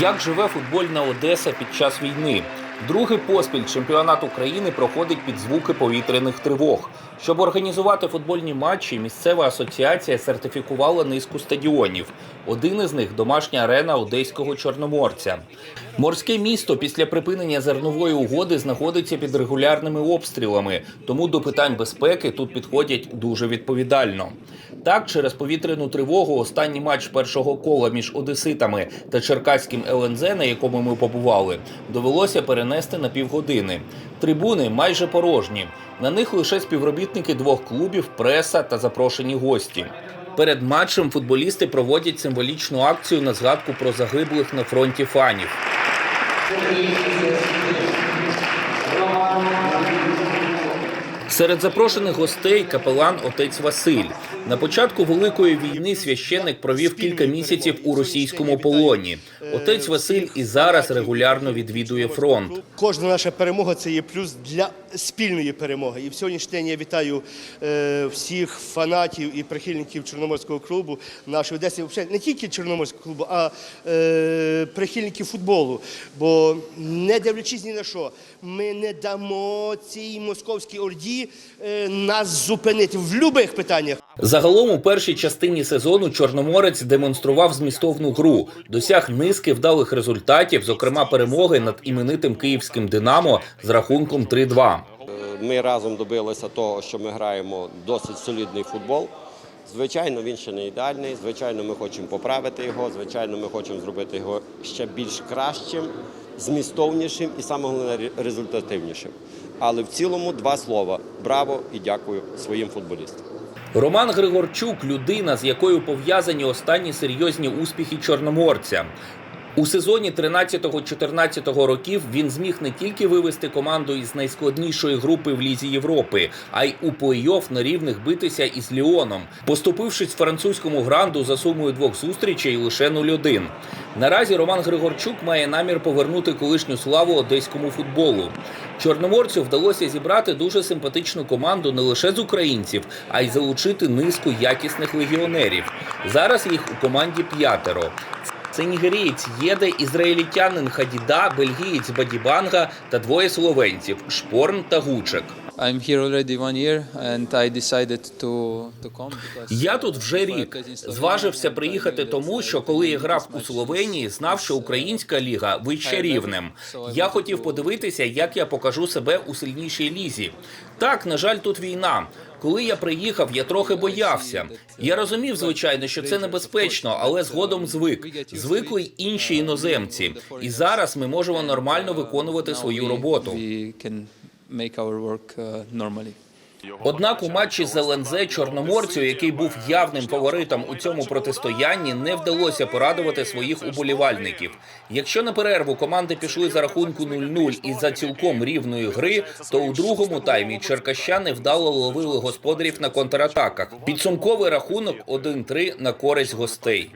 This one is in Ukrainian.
Як живе футбольна Одеса під час війни? Другий поспіль чемпіонат України проходить під звуки повітряних тривог. Щоб організувати футбольні матчі, місцева асоціація сертифікувала низку стадіонів. Один із них домашня арена одеського чорноморця. Морське місто після припинення зернової угоди знаходиться під регулярними обстрілами, тому до питань безпеки тут підходять дуже відповідально. Так, через повітряну тривогу останній матч першого кола між одеситами та черкаським ЛНЗ, на якому ми побували, довелося перенести на півгодини. Трибуни майже порожні. На них лише співробітники двох клубів, преса та запрошені гості. Перед матчем футболісти проводять символічну акцію на згадку про загиблих на фронті фанів. Серед запрошених гостей капелан отець Василь. На початку великої війни священник провів кілька місяців у російському полоні. Отець Василь і зараз регулярно відвідує фронт. Кожна наша перемога це є плюс для спільної перемоги. І в сьогоднішній день я вітаю е, всіх фанатів і прихильників Чорноморського клубу нашої. Взагалі, не тільки Чорноморського клубу, а е, прихильників футболу. Бо не дивлячись ні на що, ми не дамо цій московській орді е, нас зупинити в будь-яких питаннях. Загалом у першій частині сезону Чорноморець демонстрував змістовну гру, досяг низки вдалих результатів, зокрема перемоги над іменитим київським Динамо з рахунком 3-2. Ми разом добилися того, що ми граємо досить солідний футбол. Звичайно, він ще не ідеальний. Звичайно, ми хочемо поправити його. Звичайно, ми хочемо зробити його ще більш кращим, змістовнішим і саме головне результативнішим. Але в цілому два слова: браво і дякую своїм футболістам. Роман Григорчук людина, з якою пов'язані останні серйозні успіхи чорноморця. У сезоні 13-14 років він зміг не тільки вивести команду із найскладнішої групи в Лізі Європи, а й у плей-офф на рівних битися із Ліоном, поступившись французькому гранду за сумою двох зустрічей лише 0-1. Наразі Роман Григорчук має намір повернути колишню славу одеському футболу. Чорноморцю вдалося зібрати дуже симпатичну команду не лише з українців, а й залучити низку якісних легіонерів. Зараз їх у команді п'ятеро. Це Єде, ізраїлітянин Хадіда, бельгієць Бадібанга та двоє словенців Шпорн та Гучек. Я тут вже рік. Зважився приїхати тому, що коли я грав у Словенії, знав, що українська ліга вище рівнем. Я хотів подивитися, як я покажу себе у сильнішій лізі. Так, на жаль, тут війна. Коли я приїхав, я трохи боявся. Я розумів, звичайно, що це небезпечно, але згодом звик. Звикли й інші іноземці. І зараз ми можемо нормально виконувати свою роботу. Make our work uh, normally. Однак у матчі з ЛНЗ Чорноморцю, який був явним фаворитом у цьому протистоянні, не вдалося порадувати своїх уболівальників. Якщо на перерву команди пішли за рахунку 0-0 і за цілком рівної гри, то у другому таймі черкащани вдало ловили господарів на контратаках. Підсумковий рахунок 1-3 на користь гостей.